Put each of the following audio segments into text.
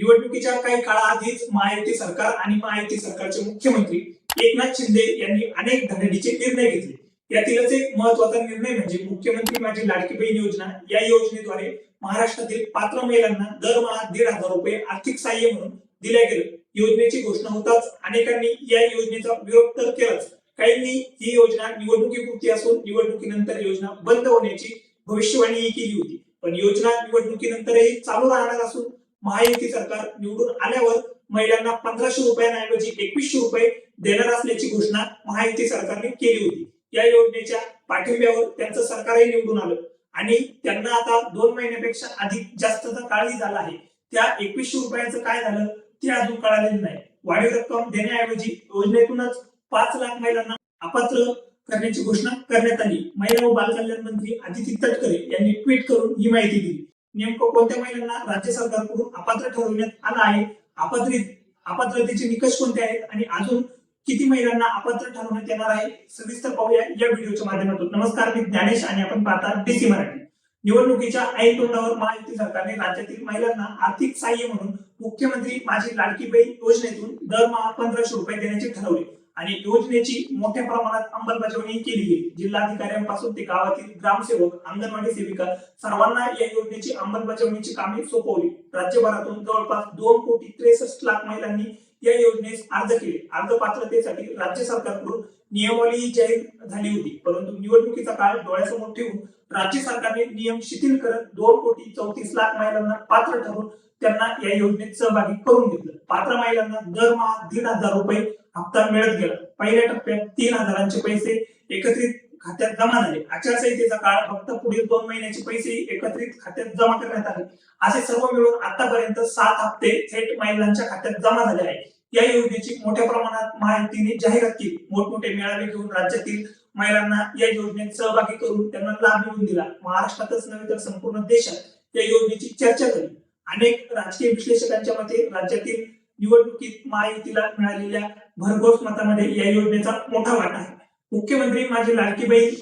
निवडणुकीच्या काही काळाआधीच महायुती सरकार आणि महायुती सरकारचे मुख्यमंत्री एकनाथ शिंदे यांनी अनेक धडीचे निर्णय घेतले. यातीलच एक महत्त्वाचा निर्णय म्हणजे मुख्यमंत्री माझी लाडकी बहीण योजना. या योजनेद्वारे महाराष्ट्रातील पात्र महिलांना दरमहा दीड हजार रुपये आर्थिक सहाय्य म्हणून दिल्या गेलं. योजनेची घोषणा होताच अनेकांनी या योजनेचा विरोध तर केलाच. काहींनी ही योजना निवडणुकीपुरती असून निवडणुकीनंतर योजना बंद होण्याची भविष्यवाणीही केली होती. पण योजना निवडणुकीनंतरही चालू राहणार असून महायुती सरकार निवडून आल्यावर महिलांना पंधराशे रुपयांऐवजी एकवीसशे रुपये देणार असल्याची घोषणा महायुती सरकारने केली होती. या योजनेच्या पाठिंब्यावर त्यांचं सरकारही निवडून आलं. आणि त्यांना आता दोन महिन्यापेक्षा अधिक जास्तचा काळही झाला आहे. त्या एकवीसशे रुपयाचं काय झालं ते अजून कळालेलं नाही. वाढीव रक्कम देण्याऐवजी योजनेतूनच पाच लाख महिलांना अपात्र करण्याची घोषणा करण्यात आली. महिला व बालकल्याण मंत्री आदिती तटकरे यांनी ट्विट करून ही माहिती दिली. नेमकं कोणत्या महिलांना राज्य सरकारकडून अपात्र ठरवण्यात आलं आहे? अपात्रित अपात्रतेचे निकष कोणते आहेत? आणि अजून किती महिलांना अपात्र ठरवण्यात येणार आहे? सविस्तर पाहूया या व्हिडिओच्या माध्यमातून. नमस्कार मी ज्ञानेश आणि आपण पाहता डीसी मराठी. निवडणुकीच्या ऐन तोंडावर महायुती सरकारने राज्यातील महिलांना आर्थिक सहाय्य म्हणून मुख्यमंत्री माझी लाडकी बहीण योजनेतून दरमहा पंधराशे रुपये देण्याचे ठरवले. आणि योजनेची मोठ्या प्रमाणात अंमलबजावणी केली गेली. जिल्हाधिकाऱ्यांपासून ते गावातील ग्रामसेवक अंगणवाडी सेविका सर्वांना या योजनेची अंमलबजावणीची कामे सोपवली. राज्यभरातून जवळपास दोन कोटी त्रेसष्ट लाख महिलांनी या योजनेस अर्ज केले. अर्ज पात्रतेसाठी राज्य सरकारकडून नियमावली जाहीर झाली होती. परंतु निवडणुकीचा काळ डोळ्यासमोर ठेवून राज्य सरकारने नियम शिथिल करत दोन कोटी चौतीस लाख महिलांना पात्र ठरवून त्यांना या योजनेत सहभागी करून घेतलं. पात्र महिलांना दरमहा दीड हजार रुपये हप्ता मिळत गेला. पहिल्या टप्प्यात तीन हजारांचे पैसे एकत्रित खात्यात जमा झाले. आचारसंहितेचा काळ फक्त पुढील दोन महिन्याचे पैसे एकत्रित खात्यात जमा करण्यात आले. असे सर्व मिळून आतापर्यंत सात हप्ते थेट महिलांच्या खात्यात जमा झाले आहे या योजनेची मोठ्या प्रमाणात माहितीने जाहिरात केली. मोठमोठे मेळावे घेऊन राज्यातील महिलांना या योजनेत सहभागी करून त्यांना लाभ मिळवून दिला. महाराष्ट्रातच नव्हे तर संपूर्ण देशात या योजनेची चर्चा झाली. अनेक राजकीय विश्लेषकांच्या मते राज्यातील निवडणुकीत महायुतीला मिळालेल्या भरघोस मतामध्ये या योजनेचा मोठा वाटा आहे. मुख्यमंत्री माझी लाडकी बहीण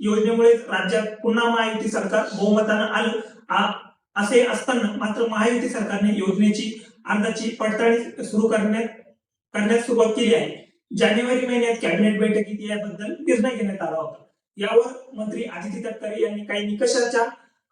योजनेमुळे राज्यात पुन्हा महायुती सरकार बहुमतानं आलं. असे असताना मात्र महायुती सरकारने योजनेची अर्जाची पडताळणी सुरू करण्यात करण्यास सुरुवात केली आहे. जानेवारी महिन्यात कॅबिनेट बैठकीत याबद्दल निर्णय घेण्यात आला होता. यावर मंत्री आदित्य तटकरे यांनी काही निकषाच्या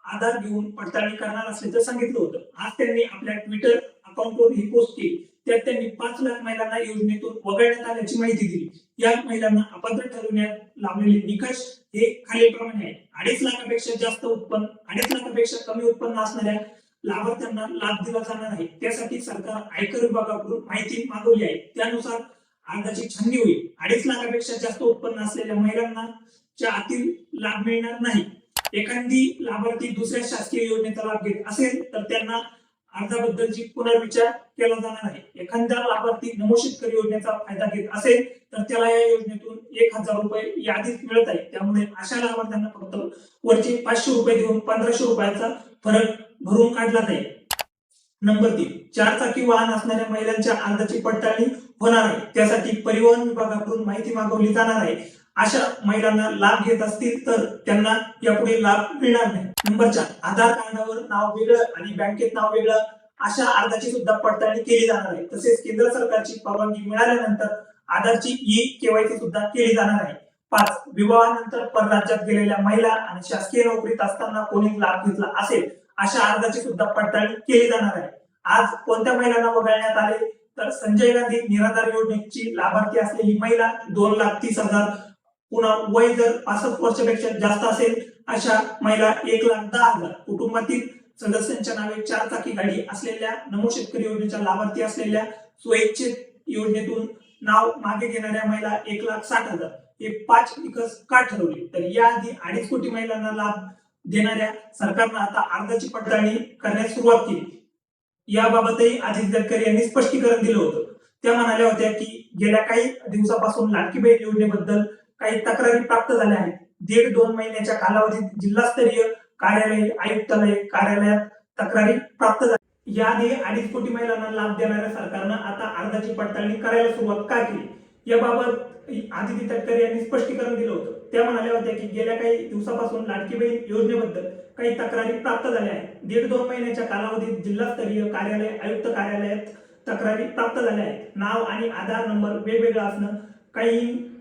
आधार घेऊन पडताळणी करणार असल्याचं सांगितलं होतं. आज त्यांनी आपल्या ट्विटर अकाउंटवर ही पोचते त्यात त्यांनी पाच लाख महिलांना योजनेतून वगळण्यात आल्याची माहिती दिली. या महिलांना अपात्र ठरवण्यात लावलेले निकष हे खालीलप्रमाणे आहेत. अडीच लाखापेक्षा जास्त उत्पन्न अडीच लाखापेक्षा कमी उत्पन्न असणाऱ्या लाभार्थ्यांना लाभ दिला जाणार आहे. त्यासाठी सरकार आयकर विभागाकडून माहिती मागवली आहे. त्यानुसार अर्जाची छाननी होईल. अडीच लाखापेक्षा जास्त उत्पन्न असलेल्या महिलांना च्या आतील लाभ मिळणार नाही. एखादी लाभार्थी दुसऱ्या शासकीय योजनेचा लाभ घेत असेल तर त्यांना अर्जाबद्दलची पुनर्विचार केला जाणार आहे. एखादा लाभार्थी नमो शेतकरी योजनेचा फायदा घेत असेल तर त्याला या योजनेतून एक हजार रुपये यादीत मिळत आहे त्यामुळे अशा लाभार्थ्यांना फक्त वरचे पाचशे रुपये देऊन पंधराशे रुपयाचा फरक भरून काढला जाईल. नंबर तीन चार चाकी वाहन असणाऱ्या महिलांच्या अर्जाची पडताळणी होणार आहे. त्यासाठी परिवहन विभागाकडून माहिती मागवली जाणार आहे. अशा महिलांना लाभ घेत असतील तर त्यांना यापुढे लाभ मिळणार नाही. नंबर चार आधार कार्डावर नाव वेगळं आणि बँकेत नाव वेगळं अशा अर्जाची सुद्धा पडताळणी केली जाणार आहे. तसेच केंद्र सरकारची परवानगी मिळाल्यानंतर आधारची ई केवायसी सुद्धा केली जाणार आहे. पाच विवाहानंतर परराज्यात गेलेल्या महिला आणि शासकीय नोकरीत असताना कोणी लाभ घेतला असेल अशा अर्जाची सुद्धा पडताळणी केली जाणार आहे. आज कोणत्या महिलांना वगळण्यात आले? तर संजय गांधी निराधार योजनेची लाभार्थी असलेली महिला दोन लाख तीस हजार पुन्हा वय जर पासष्ट वर्षापेक्षा जास्त असेल अशा महिला एक लाख दहा हजार कुटुंबातील सदस्यांच्या नावे चार चाकी गाडी असलेल्या नमो शेतकरी योजनेच्या लाभार्थी असलेल्या स्वैच्छिक योजनेतून नाव मागे घेणाऱ्या महिला एक लाख साठ हजार हे पाच निकष का ठरवले? तर याआधी अडीच कोटी महिलांना लाभ देणाऱ्या सरकारनं आता अर्जाची पडताळणी करण्यास सुरुवात केली. याबाबतही अजित गडकरी यांनी स्पष्टीकरण दिलं होतं. त्या म्हणाल्या होत्या की गेल्या काही दिवसापासून लाडकी बहीण योजनेबद्दल काही तक्रारी प्राप्त झाल्या आहेत. दीड दोन महिन्याच्या कालावधीत जिल्हास्तरीय कार्यालय आयुक्तालय कार्यालयात तक्रारी प्राप्त झाल्या. याआधी अडीच कोटी महिलांना लाभ देणाऱ्या सरकारनं आता अर्जाची पडताळणी करायला सुरुवात का केली? याबाबत आदिती तटकरे यांनी स्पष्टीकरण दिलं होतं. त्या म्हणाल्या होत्या की गेल्या काही दिवसापासून लाडकी बहीण योजनेबद्दल काही तक्रारी प्राप्त झाल्या आहेत. दीड दोन महिन्याच्या कालावधीत जिल्हास्तरीय कार्यालय आयुक्त कार्यालयात तक्रारी प्राप्त झाल्या आहेत. नाव आणि आधार नंबर वेगवेगळा असणं काही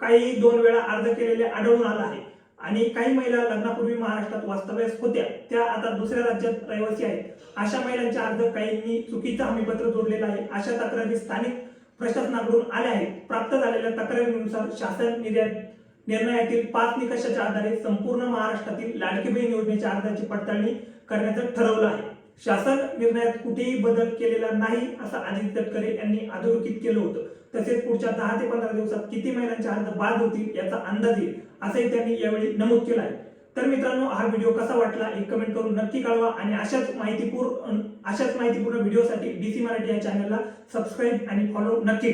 काही दोन वेळा अर्ज केलेले आढळून आला आहे. आणि काही महिला लग्नापूर्वी महाराष्ट्रात वास्तव्यास होत्या. त्या आता दुसऱ्या राज्यात रहिवासी आहेत. अशा महिलांचे अर्ज काहींनी चुकीचं हमीपत्र जोडलेलं आहे अशा तक्रारी स्थानिक प्रशासनाकडून आल्या आहेत. प्राप्त झालेल्या तक्रारीनुसार शासन निर्यात निर्णयातील पाच निकषाच्या आधारे संपूर्ण महाराष्ट्रातील लाडकी बहीण योजनेच्या अर्जाची पडताळणी करण्याचं ठरवलं आहे. शासन निर्णयात कुठेही बदल केलेला नाही असं आदित्य तटकरे यांनी अधोरेखित केलं होतं. तसेच पुढच्या दहा ते पंधरा दिवसात किती महिलांच्या अर्ज बाद होतील याचा अंदाज येईल असंही त्यांनी यावेळी नमूद केलं आहे तर मित्रांनो हा व्हिडिओ कसा वाटला एक कमेंट करून नक्की कळवा आणि अशाच माहितीपूर्ण अशाच माहितीपूर्ण व्हिडिओसाठी डीसी मराठी या चॅनलला सबस्क्राईब आणि फॉलो नक्की